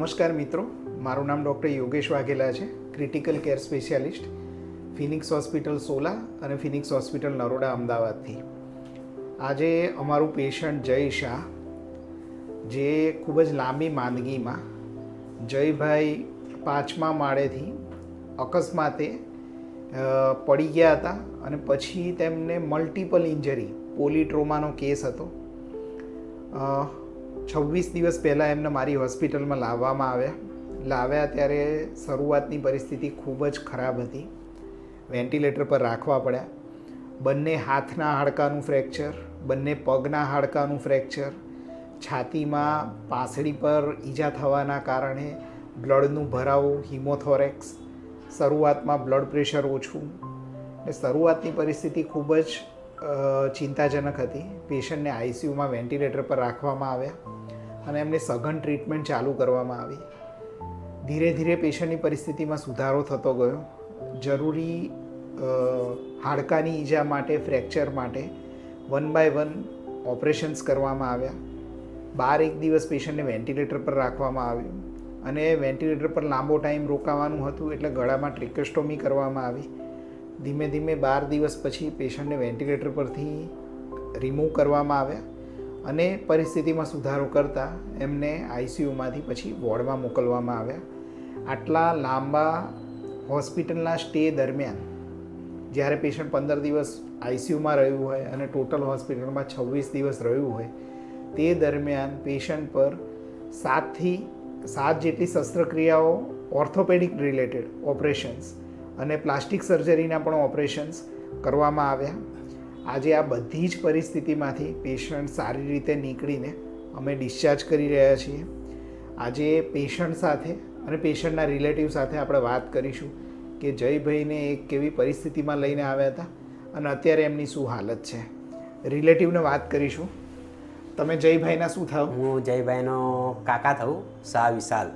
નમસ્કાર મિત્રો, મારું નામ ડૉક્ટર યોગેશ વાઘેલા છે, critical care specialist, Phoenix hospital Sola અને ફિનિક્સ હોસ્પિટલ નરોડા અમદાવાદથી. આજે અમારું પેશન્ટ જય શાહ, જે ખૂબ જ લાંબી માંદગીમાં જયભાઈ પાંચમા માળેથી અકસ્માતે પડી ગયા હતા અને પછી તેમને મલ્ટિપલ ઇન્જરી પોલીટ્રોમાનો કેસ હતો. છવ્વીસ દિવસ પહેલાં એમને મારી હોસ્પિટલમાં લાવવામાં આવ્યા. લાવ્યા ત્યારે શરૂઆતની પરિસ્થિતિ ખૂબ જ ખરાબ હતી. વેન્ટિલેટર પર રાખવા પડ્યા. બંને હાથના હાડકાનું ફ્રેક્ચર, બંને પગના હાડકાનું ફ્રેક્ચર, છાતીમાં પાસળી પર ઈજા થવાના કારણે બ્લડનું ભરાવું, હિમોથોરેક્સ, શરૂઆતમાં બ્લડ પ્રેશર ઓછું. એટલે શરૂઆતની પરિસ્થિતિ ખૂબ જ ચિંતાજનક હતી. પેશન્ટને આઈસીયુમાં વેન્ટિલેટર પર રાખવામાં આવ્યા અને એમને સઘન ટ્રીટમેન્ટ ચાલુ કરવામાં આવી. ધીરે ધીરે પેશન્ટની પરિસ્થિતિમાં સુધારો થતો ગયો. જરૂરી હાડકાની ઈજા માટે, ફ્રેક્ચર માટે વન બાય વન ઓપરેશન્સ કરવામાં આવ્યા. બાર એક દિવસ પેશન્ટને વેન્ટિલેટર પર રાખવામાં આવ્યું અને વેન્ટિલેટર પર લાંબો ટાઈમ રોકાવાનું હતું એટલે ગળામાં ટ્રિકેસ્ટોમી કરવામાં આવી. ધીમે ધીમે બાર દિવસ પછી પેશન્ટને વેન્ટિલેટર પરથી રિમૂવ કરવામાં આવ્યા અને પરિસ્થિતિમાં સુધારો કરતાં એમને આઈસીયુમાંથી પછી વોર્ડમાં મોકલવામાં આવ્યા. આટલા લાંબા હોસ્પિટલના સ્ટે દરમિયાન જ્યારે પેશન્ટ પંદર દિવસ આઈસીયુમાં રહ્યું હોય અને ટોટલ હોસ્પિટલમાં છવ્વીસ દિવસ રહ્યું હોય, તે દરમિયાન પેશન્ટ પર સાતથી સાત જેટલી શસ્ત્રક્રિયાઓ, ઓર્થોપેડિક રિલેટેડ ઓપરેશન્સ અને પ્લાસ્ટિક સર્જરીના પણ ઓપરેશન્સ કરવામાં આવ્યા. આજે આ બધી જ પરિસ્થિતિમાંથી પેશન્ટ સારી રીતે નીકળીને અમે ડિસ્ચાર્જ કરી રહ્યા છીએ. આજે પેશન્ટ સાથે અને પેશન્ટના રિલેટિવ સાથે આપણે વાત કરીશું કે જયભાઈને એક કેવી પરિસ્થિતિમાં લઈને આવ્યા હતા અને અત્યારે એમની શું હાલત છે. રિલેટિવને વાત કરીશું. તમે જયભાઈના શું થાવ? હું જયભાઈનો કાકા થઉં સા વિશાલ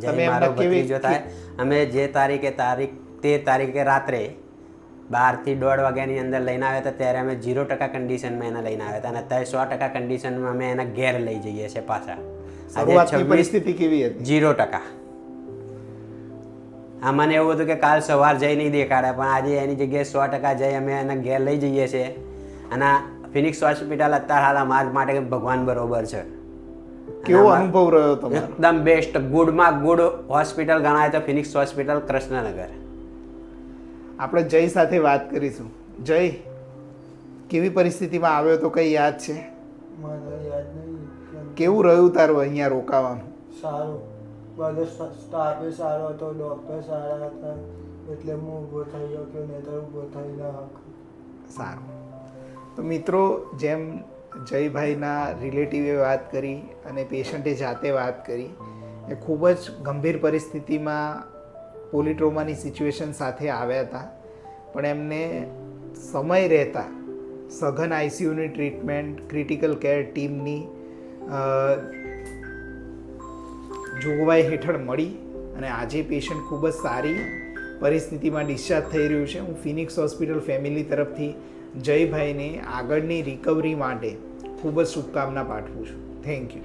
તમે મારો કેવી- ભત્રીજો થાય. અમે જે તારીખે તારીખ તેર તારીખે રાત્રે બારથી દોઢ વાગ્યાની અંદર લઈને આવ્યા હતા ત્યારે અમે ઝીરો ટકા કન્ડિશનમાં એને લઈને આવ્યા હતા અને અત્યારે સો ટકા કન્ડિશનમાં અમે એના ઘેર લઈ જઈએ છીએ પાછા. આજે પરિસ્થિતિ કેવી હતી? ઝીરો ટકા. આ મને એવું હતું કે કાલ સવાર જઈ નહીં દેખાડે પણ આજે એની જગ્યાએ સો ટકા જઈ અમે એના ઘેર લઈ જઈએ છીએ. અને ફિનિક્સ હોસ્પિટલ અત્યારે હાલ અમારા માટે ભગવાન બરોબર છે. કેવો અનુભવ રહ્યો તમારો? એકદમ બેસ્ટ ગુડમાં ગુડ હોસ્પિટલ ગણાય તો ફિનિક્સ હોસ્પિટલ કૃષ્ણનગર. આપણે જય સાથે વાત કરીશું. જય કેવી પરિસ્થિતિમાં આવ્યો તો કઈ યાદ છે? યાદ નહીં કેવું રહ્યું તારું અહીંયા રોકાવાનું? સારું. બધો સ્ટાફે સારો હતો ડૉક્ટર સારા હતા એટલે હું ઊભો થઈ ગયો કે નહીં ઊભો થઈ ના સારું. તો મિત્રો જેમ જયભાઈના રિલેટિવે વાત કરી અને પેશન્ટે જાતે વાત કરી એ ખૂબ જ ગંભીર પરિસ્થિતિમાં પોલિટ્રોમાની સિચ્યુએશન સાથે આવ્યા હતા, પણ એમને સમય રહેતા સઘન આઈસીયુની ટ્રીટમેન્ટ, ક્રિટિકલ કેર ટીમની જોગવાઈ હેઠળ મળી અને આજે પેશન્ટ ખૂબ જ સારી પરિસ્થિતિમાં ડિસ્ચાર્જ થઈ રહ્યું છે. હું ફિનિક્સ હોસ્પિટલ ફેમિલી તરફથી જયભાઈને આગળની રિકવરી માટે ખૂબ જ શુભકામના પાઠવું છું. Thank you